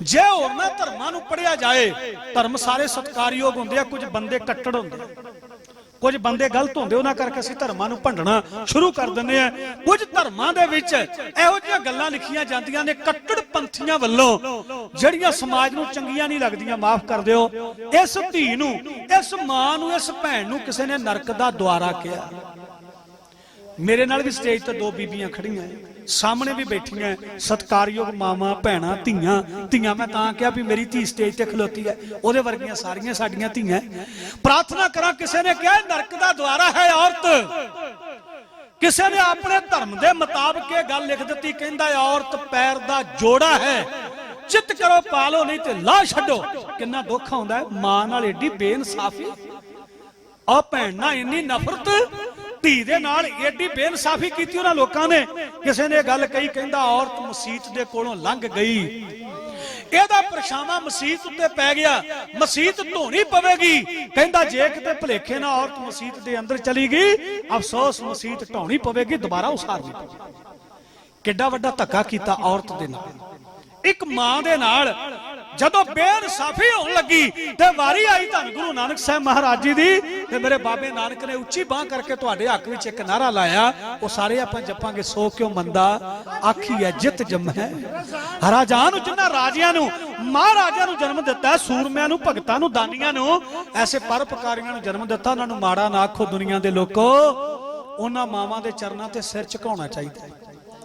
ਜੇ ਉਹਨਾਂ ਧਰਮਾਂ ਨੂੰ ਪੜਿਆ ਜਾਏ, ਧਰਮ ਸਾਰੇ ਸਤਕਾਰਯੋਗ ਹੁੰਦੇ ਆ, ਕੁਝ ਬੰਦੇ ਕੱਟੜ ਹੁੰਦੇ ਆ। ਕੁਝ ਬੰਦੇ ਗਲਤ ਹੁੰਦੇ, ਉਹਨਾਂ ਕਰਕੇ ਅਸੀਂ ਧਰਮਾਂ ਨੂੰ ਭੰਡਣਾ ਸ਼ੁਰੂ ਕਰ ਦਿੰਦੇ ਆ। ਕੁਝ ਧਰਮਾਂ ਦੇ ਵਿੱਚ ਇਹੋ ਜਿਹੀਆਂ ਗੱਲਾਂ ਲਿਖੀਆਂ ਜਾਂਦੀਆਂ ਨੇ, ਕੱਟੜ ਪੰਥੀਆਂ ਵੱਲੋਂ, ਜਿਹੜੀਆਂ ਸਮਾਜ ਨੂੰ ਚੰਗੀਆਂ ਨਹੀਂ ਲੱਗਦੀਆਂ, ਮਾਫ ਕਰ ਦਿਓ। ਇਸ ਧੀ ਨੂੰ, ਇਸ ਮਾਂ ਨੂੰ, ਇਸ ਭੈਣ ਨੂੰ ਕਿਸੇ ਨੇ ਨਰਕ ਦਾ ਦੁਆਰਾ ਕਿਹਾ। ਮੇਰੇ ਨਾਲ ਵੀ ਸਟੇਜ ਤੇ ਦੋ ਬੀਬੀਆਂ ਖੜੀਆਂ ਸਾਹਮਣੇ ਵੀ ਬੈਠੀਆਂ ਐ, ਸਤਕਾਰਯੋਗ ਮਾਵਾਂ ਭੈਣਾਂ ਧੀਆਂ। ਧੀਆਂ ਮੈਂ ਤਾਂ ਕਿਹਾ ਵੀ ਮੇਰੀ ਧੀ ਸਟੇਜ ਤੇ ਖਲੋਤੀ ਹੈ ਉਹਦੇ ਵਰਗੀਆਂ ਸਾਰੀਆਂ ਸਾਡੀਆਂ ਧੀਆਂ ਪ੍ਰਾਰਥਨਾ ਕਰਾਂ ਕਿਸੇ ਨੇ ਕਿਹਾ ਨਰਕ ਦਾ ਦੁਆਰਾ ਹੈ ਔਰਤ। ਕਿਸੇ ਨੇ ਆਪਣੇ ਧਰਮ ਦੇ ਮੁਤਾਬਕ ਇਹ ਗੱਲ ਲਿਖ ਦਿੱਤੀ ਕਹਿੰਦਾ ਔਰਤ ਪੈਰ ਦਾ ਜੋੜਾ ਹੈ। ਚਿੱਤ ਕਰੋ ਪਾਲੋ ਨਹੀਂ ਤੇ ਲਾ ਛੱਡੋ। ਕਿੰਨਾ ਦੁੱਖ ਆਉਂਦਾ ਮਾਂ ਨਾਲ ਏਡੀ ਬੇਇਨਸਾਫੀ। ਆ ਭੈਣ ਨਾਲ ਇੰਨੀ ਨਫ਼ਰਤ। ਧੀ ਦੇ ਨਾਲ ਏਡੀ ਬੇਇਨਸਾਫੀ ਕੀਤੀ ਉਹਨਾਂ ਲੋਕਾਂ ਨੇ। ਕਿਸੇ ਨੇ ਗੱਲ ਕਹੀ, ਕਹਿੰਦਾ ਔਰਤ ਮਸਜਿਦ ਦੇ ਕੋਲੋਂ ਲੰਘ ਗਈ। ਇਹਦਾ ਪਰਛਾਵਾਂ ਮਸਜਿਦ ਉੱਤੇ ਪੈ ਗਿਆ। ਮਸਜਿਦ ਧੋਣੀ ਪਵੇਗੀ। ਕਹਿੰਦਾ ਜੇ ਕਿਤੇ ਭਲੇਖੇ ਨਾਲ ਔਰਤ ਮਸਜਿਦ ਦੇ ਅੰਦਰ ਚਲੀ ਗਈ, ਅਫਸੋਸ ਮਸਜਿਦ ਢਾਉਣੀ ਪਵੇਗੀ, ਦੁਬਾਰਾ ਉਸਾਰਨੀ ਪਵੇਗੀ। ਕਿੱਡਾ ਵੱਡਾ ਧੱਕਾ ਕੀਤਾ ਔਰਤ ਦੇ ਨਾਲ। ਇੱਕ ਮਾਂ ਦੇ ਨਾਲ ਜਦੋਂ ਬੇਇਨਸਾਫੀ ਹੋਣ ਲੱਗੀ ਤੇ ਵਾਰੀ ਆਈ ਧੰਨ ਗੁਰੂ ਨਾਨਕ ਸਾਹਿਬ ਮਹਾਰਾਜ ਜੀ ਦੀ ਤੇ ਮੇਰੇ ਬਾਬੇ ਨਾਨਕ ਨੇ ਉੱਚੀ ਬਾਹ ਕਰਕੇ ਤੁਹਾਡੇ ਹੱਕ ਵਿੱਚ ਇੱਕ ਨਾਰਾ ਲਾਇਆ। ਉਹ ਸਾਰੇ ਆਪਾਂ ਜਪਾਂਗੇ, ਸੋ ਕਿਉ ਮੰਦਾ? ਆਖੀ ਹੈ, ਜਿੱਤ ਜੰਮੈ ਰਾਜਾਂ ਨੂੰ, ਜਿਨ੍ਹਾਂ ਰਾਜਿਆਂ ਨੂੰ, ਮਹਾਰਾਜਿਆਂ ਨੂੰ ਜਨਮ ਦਿੱਤਾ ਸੂਰਮਿਆਂ ਨੂੰ, ਭਗਤਾਂ ਨੂੰ, ਦਾਨੀਆਂ ਨੂੰ, ਐਸੇ ਪਰਪਕਾਰੀਆਂ ਨੂੰ ਜਨਮ ਦਿੱਤਾ, ਉਹਨਾਂ ਨੂੰ ਮਾੜਾ ਨਾ ਆਖੋ ਦੁਨੀਆ ਦੇ ਲੋਕੋ। ਉਹਨਾਂ ਮਾਵਾਂ ਦੇ ਚਰਨਾਂ ਤੇ ਸਿਰ ਝੁਕਾਉਣਾ ਚਾਹੀਦਾ ਹੈ।